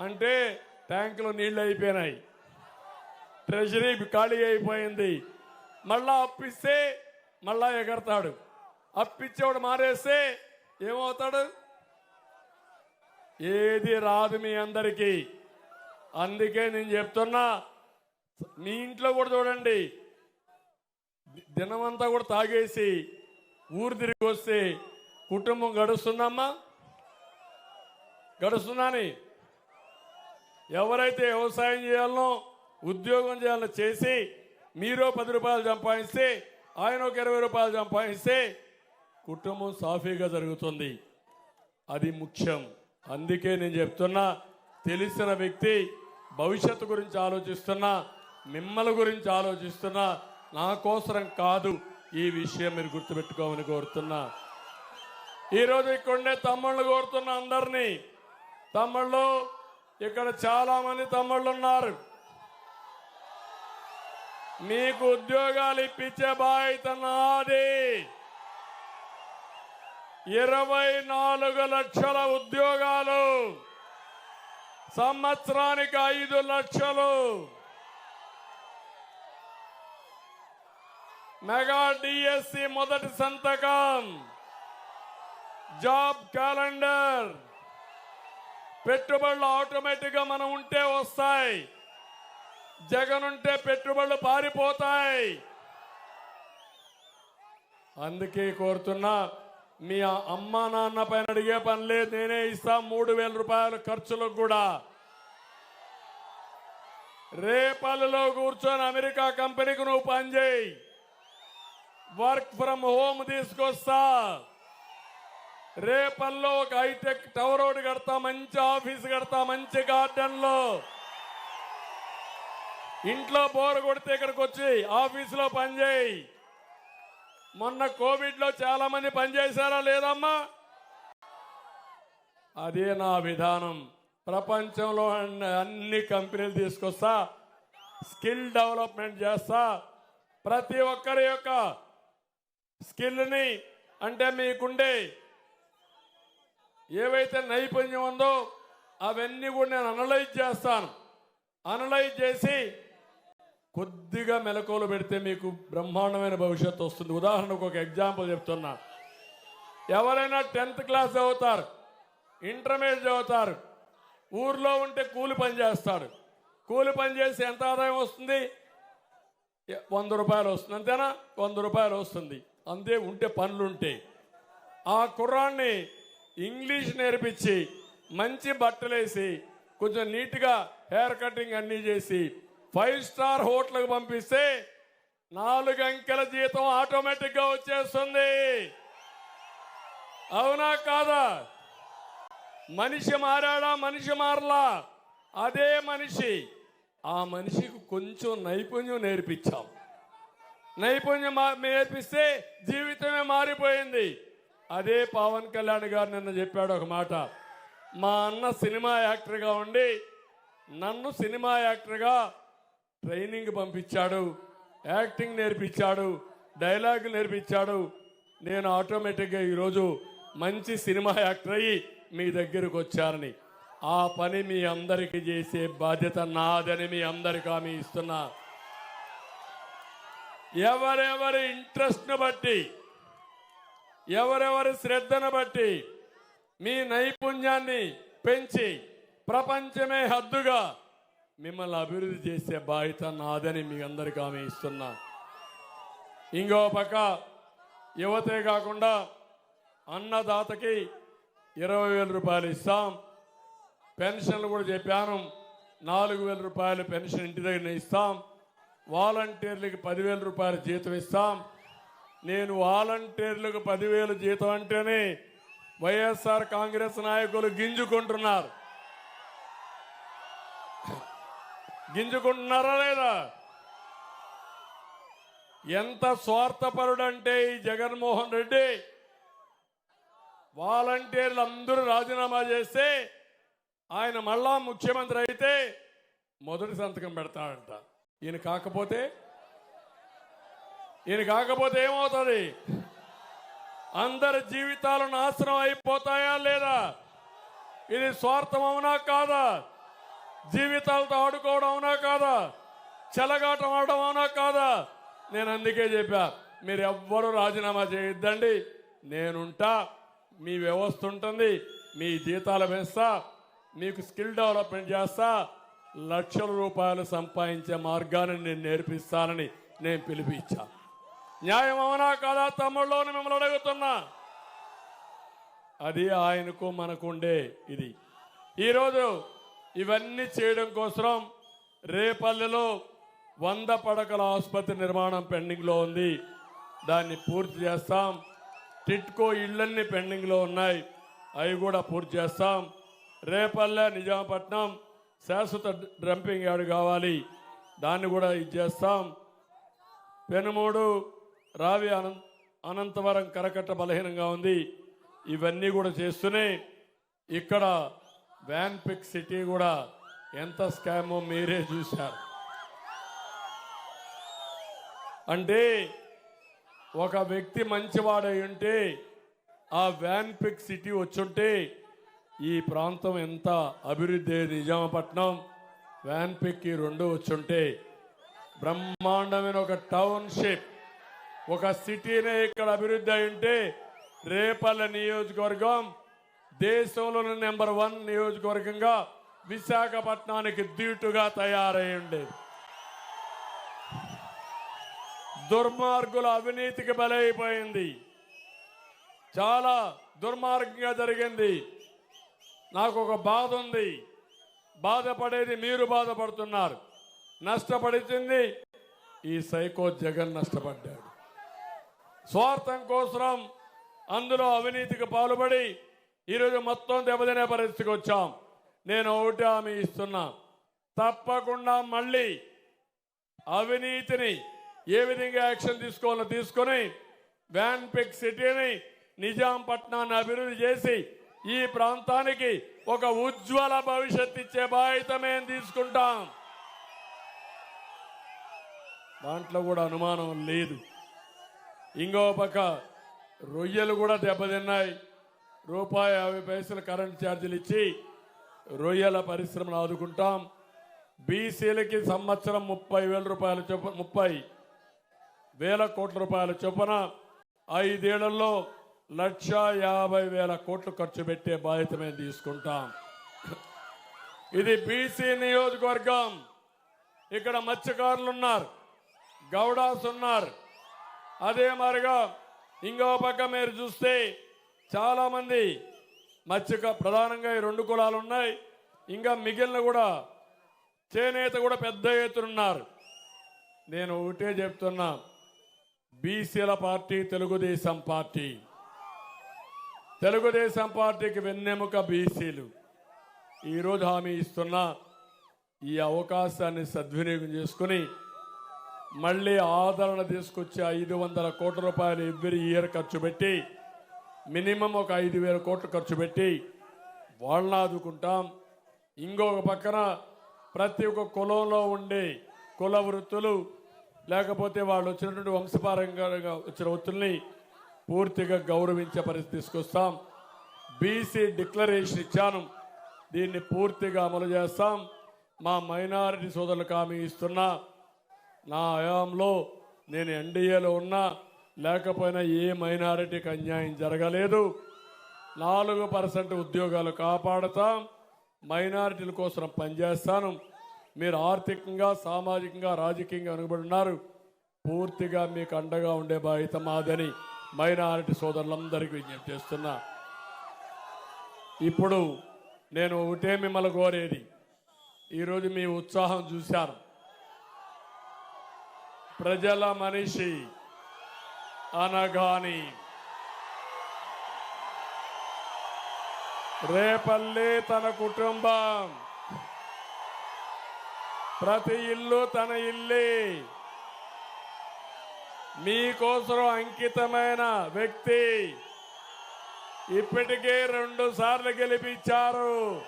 అంటే ట్యాంకులో నీళ్ళు అయిపోయినాయి. ట్రెజరీ ఖాళీ అయిపోయింది. మళ్ళా అప్పిస్తే మళ్ళా ఎగరతాడు. అప్పిచ్చేవాడు మారేస్తే ఏమవుతాడు? ఏది రాదు మీ అందరికీ. అందుకే నేను చెప్తున్నా మీ ఇంట్లో కూడా చూడండి. దినమంతా కూడా తాగేసి ఊరు తిరిగి వస్తే కుటుంబం గడుస్తుందమ్మా? గడుస్తుందని ఎవరైతే వ్యవసాయం చేయాలనో ఉద్యోగం చేయాలో చేసి మీరో పది రూపాయలు సంపాదిస్తే ఆయన ఒక ఇరవై రూపాయలు సంపాదిస్తే కుటుంబం సాఫీగా జరుగుతుంది. అది ముఖ్యం. అందుకే నేను చెప్తున్నా తెలిసిన వ్యక్తి భవిష్యత్తు గురించి ఆలోచిస్తున్నా మిమ్మల్ని గురించి ఆలోచిస్తున్నా నా కోసరం కాదు. ఈ విషయం మీరు గుర్తుపెట్టుకోమని కోరుతున్నా. ఈరోజు ఇక్కడుండే తమ్ముళ్ళు కోరుతున్న అందరినీ తమ్ముళ్ళు ఇక్కడ చాలా మంది తమ్ముళ్ళు ఉన్నారు మీకు ఉద్యోగాలు ఇప్పించే బాధ్యత నాది. ఇరవై నాలుగు లక్షల ఉద్యోగాలు. సంవత్సరానికి ఐదు లక్షలు. మెగా డిఎస్సి మొదటి సంతకం. Job calendar. పెట్టుబడులు ఆటోమేటిక్గా మనం ఉంటే వస్తాయి. జగన్ ఉంటే పెట్టుబడులు పారిపోతాయి. అందుకే కోరుతున్నా మీ అమ్మ నాన్న పైన అడిగే పని లేదు నేనే ఇస్తా మూడు వేల రూపాయల ఖర్చులకు కూడా. రేపల్లిలో కూర్చొని అమెరికా కంపెనీకి నువ్వు పనిచేయి వర్క్ ఫ్రమ్ హోమ్ తీసుకొస్తా. రేపల్లో ఒక హైటెక్ టవర్ రోడ్ కడతా మంచి ఆఫీస్ కడతా మంచి గార్డెన్లో ఇంట్లో బోర్ కొడితే ఇక్కడికి వచ్చి ఆఫీసులో పనిచేయి మొన్న కోవిడ్లో చాలా మంది పనిచేశారా లేదమ్మా? అదే నా విధానం. ప్రపంచంలో అన్ని- అన్ని కంపెనీలు తీసుకొస్తా స్కిల్ డెవలప్మెంట్ చేస్తా. ప్రతి ఒక్కరి యొక్క స్కిల్ని అంటే మీకుండే ఏవైతే నైపుణ్యం ఉందో అవన్నీ కూడా నేను అనలైజ్ చేస్తాను. అనలైజ్ చేసి కొద్దిగా మెలకువలు పెడితే మీకు బ్రహ్మాండమైన భవిష్యత్తు వస్తుంది. ఉదాహరణకు ఒక ఎగ్జాంపుల్ చెప్తున్నా. ఎవరైనా టెన్త్ క్లాస్ చదువుతారు ఇంటర్మీడియట్ చదువుతారు ఊర్లో ఉంటే కూలి పని చేస్తాడు కూలి పని చేసి ఎంత ఆదాయం వస్తుంది? వంద రూపాయలు వస్తుంది అంతేనా? వంద రూపాయలు వస్తుంది. అంతే ఉంటే పనులుంటే. ఆ కుర్రాన్ని ఇంగ్లీష్ నేర్పించి మంచి బట్టలేసి కొంచెం నీట్గా హెయిర్ కటింగ్ అన్నీ చేసి ఫైవ్ స్టార్ హోటల్కి పంపిస్తే నాలుగు అంకెల జీతం ఆటోమేటిక్గా వచ్చేస్తుంది. అవునా కాదా? మనిషి మారాడా మనిషి మారలా? అదే మనిషి. ఆ మనిషికి కొంచెం నైపుణ్యం నేర్పించాం. నైపుణ్యం మా- నేర్పిస్తే జీవితమే మారిపోయింది. అదే పవన్ కళ్యాణ్ గారు నిన్న చెప్పాడు ఒక మాట. మా అన్న సినిమా యాక్టర్గా ఉండి నన్ను సినిమా యాక్టర్గా ట్రైనింగ్ పంపించాడు. యాక్టింగ్ నేర్పించాడు. డైలాగ్ నేర్పించాడు. నేను ఆటోమేటిక్గా ఈరోజు మంచి సినిమా యాక్టర్ అయ్యి మీ దగ్గరకు వచ్చారని ఆ పని మీ అందరికీ చేసే బాధ్యత నాదని మీ అందరికీ హామీ ఇస్తున్నా. ఎవరెవరి ఇంట్రెస్ట్ను బట్టి ఎవరెవరి శ్రద్ధను బట్టి మీ నైపుణ్యాన్ని పెంచి ప్రపంచమే హద్దుగా మిమ్మల్ని అభివృద్ధి చేసే బాధ్యత నాదని మీ అందరికీ హామీ ఇస్తున్నా. ఇంకో పక్క యువతే కాకుండా అన్నదాతకి ఇరవై వేల రూపాయలు ఇస్తాం. పెన్షన్లు కూడా చెప్పాను. నాలుగు వేల రూపాయలు పెన్షన్ ఇంటి దగ్గర ఇస్తాం. వాలంటీర్లకి పదివేల రూపాయలు జీతం ఇస్తాం. నేను వాలంటీర్లకు పదివేలు జీతం అంటేనే వైఎస్ఆర్ కాంగ్రెస్ నాయకులు గింజుకుంటున్నారు. గింజుకుంటున్నారా లేదా? ఎంత స్వార్థపరుడంటే ఈ జగన్మోహన్ రెడ్డి. వాలంటీర్లు అందరూ రాజీనామా చేస్తే ఆయన మళ్ళా ముఖ్యమంత్రి అయితే మొదటి సంతకం పెడతాడంట. ఈయన కాకపోతే ఈయన కాకపోతే ఏమవుతుంది? అందరి జీవితాలు నాశనం అయిపోతాయా లేదా? ఇది స్వార్థం అవునా కాదా? జీవితాలతో ఆడుకోవడం అవునా కాదా? చెలగాటం ఆడడం అవునా కాదా? నేను అందుకే చెప్పా మీరు ఎవ్వరూ రాజీనామా చేయొద్దండి. నేనుంటా మీ వ్యవస్థ ఉంటుంది మీ జీతాలు పెంచుతా మీకు స్కిల్ డెవలప్మెంట్ చేస్తా లక్షల రూపాయలు సంపాదించే మార్గాన్ని నేను నేర్పిస్తానని నేను పిలిపించాను న్యాయం అవునా కాదా తమ్ముళ్ళు మిమ్మల్ని అడుగుతున్నా. అది ఆయనకు మనకుండే ఇది. ఈరోజు ఇవన్నీ చేయడం కోసం రేపల్లెలో వంద పడకల ఆసుపత్రి నిర్మాణం పెండింగ్లో ఉంది. దాన్ని పూర్తి చేస్తాం. టిట్కో ఇళ్ళన్నీ పెండింగ్లో ఉన్నాయి. అవి కూడా పూర్తి చేస్తాం. రేపల్లె నిజామపట్నం శాశ్వత డ్రంపింగ్ యార్డ్ కావాలి. దాన్ని కూడా ఇది చేస్తాం. పెనుమూడు రావి అనంత అనంతవరం కరకట్ట బలహీనంగా ఉంది. ఇవన్నీ కూడా చేస్తూనే ఇక్కడ వ్యాన్ పిక్ సిటీ కూడా ఎంత స్కామో మీరే చూశారు. అంటే ఒక వ్యక్తి మంచివాడై ఉంటే ఆ వ్యాన్ పిక్ సిటీ వచ్చుంటే ఈ ప్రాంతం ఎంత అభివృద్ధి నిజామపట్నం. వ్యాన్ పిక్ ఈ రెండు వచ్చుంటే బ్రహ్మాండమైన ఒక టౌన్షిప్ ఒక సిటీనే ఇక్కడ అభివృద్ధి అయి ఉంటే రేపల్లె నియోజకవర్గం దేశంలోని నెంబర్ వన్ నియోజకవర్గంగా విశాఖపట్నానికి దీటుగా తయారై ఉండేది. దుర్మార్గుల అవినీతికి బలైపోయింది. చాలా దుర్మార్గంగా జరిగింది. నాకు ఒక బాధ ఉంది. బాధపడేది మీరు బాధపడుతున్నారు. నష్టపడిచింది ఈ సైకో జగన్ నష్టపడ్డారు. స్వార్థం కోసం అందులో అవినీతికి పాల్పడి ఈరోజు మొత్తం దెబ్బతినే పరిస్థితికి వచ్చాం. నేను ఒకటి హామీ ఇస్తున్నా. తప్పకుండా మళ్ళీ అవినీతిని ఏ విధంగా యాక్షన్ తీసుకోవాలో తీసుకొని వ్యాన్ పిక్ సిటీని నిజాంపట్నాన్ని అభివృద్ధి చేసి ఈ ప్రాంతానికి ఒక ఉజ్వల భవిష్యత్ ఇచ్చే బాధ్యత మేము తీసుకుంటాం. దాంట్లో కూడా అనుమానం లేదు. ఇంకో పక్క రొయ్యలు కూడా దెబ్బతిన్నాయి. రూపాయి యాభై పైసలు కరెంట్ ఛార్జీలు ఇచ్చి రొయ్యల పరిశ్రమను ఆదుకుంటాం. బీసీలకి సంవత్సరం ముప్పై వేల రూపాయల చొప్పున ముప్పై వేల కోట్ల రూపాయల చొప్పున ఐదేళ్ళలో లక్ష యాభై వేల కోట్లు ఖర్చు పెట్టే బాధ్యత మేము తీసుకుంటాం. ఇది బీసీ నియోజకవర్గం. ఇక్కడ మత్స్యకారులు ఉన్నారు. గౌడాస్ ఉన్నారు. అదే మాదిరిగా ఇంకో పక్క మీరు చూస్తే చాలామంది మత్స్యక ప్రధానంగా ఈ రెండు కులాలు ఉన్నాయి. ఇంకా మిగిలిన కూడా చేనేత కూడా పెద్ద ఎత్తున ఉన్నారు. నేను ఒకటే చెప్తున్నా బీసీల పార్టీ తెలుగుదేశం పార్టీ. తెలుగుదేశం పార్టీకి వెన్నెముక బీసీలు. ఈరోజు హామీ ఇస్తున్నా ఈ అవకాశాన్ని సద్వినియోగం చేసుకుని మళ్ళీ ఆదరణ తీసుకొచ్చి ఐదు వందల కోట్ల రూపాయలు ఎవ్రీ ఇయర్ ఖర్చు పెట్టి. మినిమం ఒక ఐదు వేల కోట్లు ఖర్చు పెట్టి వాళ్ళని ఆదుకుంటాం. ఇంకొక పక్కన ప్రతి ఒక్క కులంలో ఉండే కుల వృత్తులు లేకపోతే వాళ్ళు వచ్చినటువంటి వంశపారంగా వచ్చిన వృత్తుల్ని పూర్తిగా గౌరవించే పరిస్థితి తీసుకొస్తాం. బీసీ డిక్లరేషన్ ఇచ్చాను. దీన్ని పూర్తిగా అమలు చేస్తాం. మా మైనారిటీ సోదరులకు హామీ ఇస్తున్నా. నా హయాంలో నేను ఎన్డీఏలో ఉన్నా లేకపోయినా ఏ మైనారిటీకి అన్యాయం జరగలేదు. నాలుగు పర్సెంట్ ఉద్యోగాలు కాపాడతాం మైనారిటీల కోసం పనిచేస్తాను. మీరు ఆర్థికంగా సామాజికంగా రాజకీయంగా అనుబడి ఉన్నారు. పూర్తిగా మీకు అండగా ఉండే బాధ్యత మాదని మైనారిటీ సోదరులందరికీ విజ్ఞప్తి చేస్తున్నా. ఇప్పుడు నేను ఒకటే మిమ్మల్ని కోరేది. ఈరోజు మీ ఉత్సాహం చూశారు. ప్రజల మనిషి అనగాని రేపల్లి తన కుటుంబం. ప్రతి ఇల్లు తన ఇల్లే. మీకోసం అంకితమైన వ్యక్తి ఇప్పటికే రెండు సార్లు గెలిపించారు.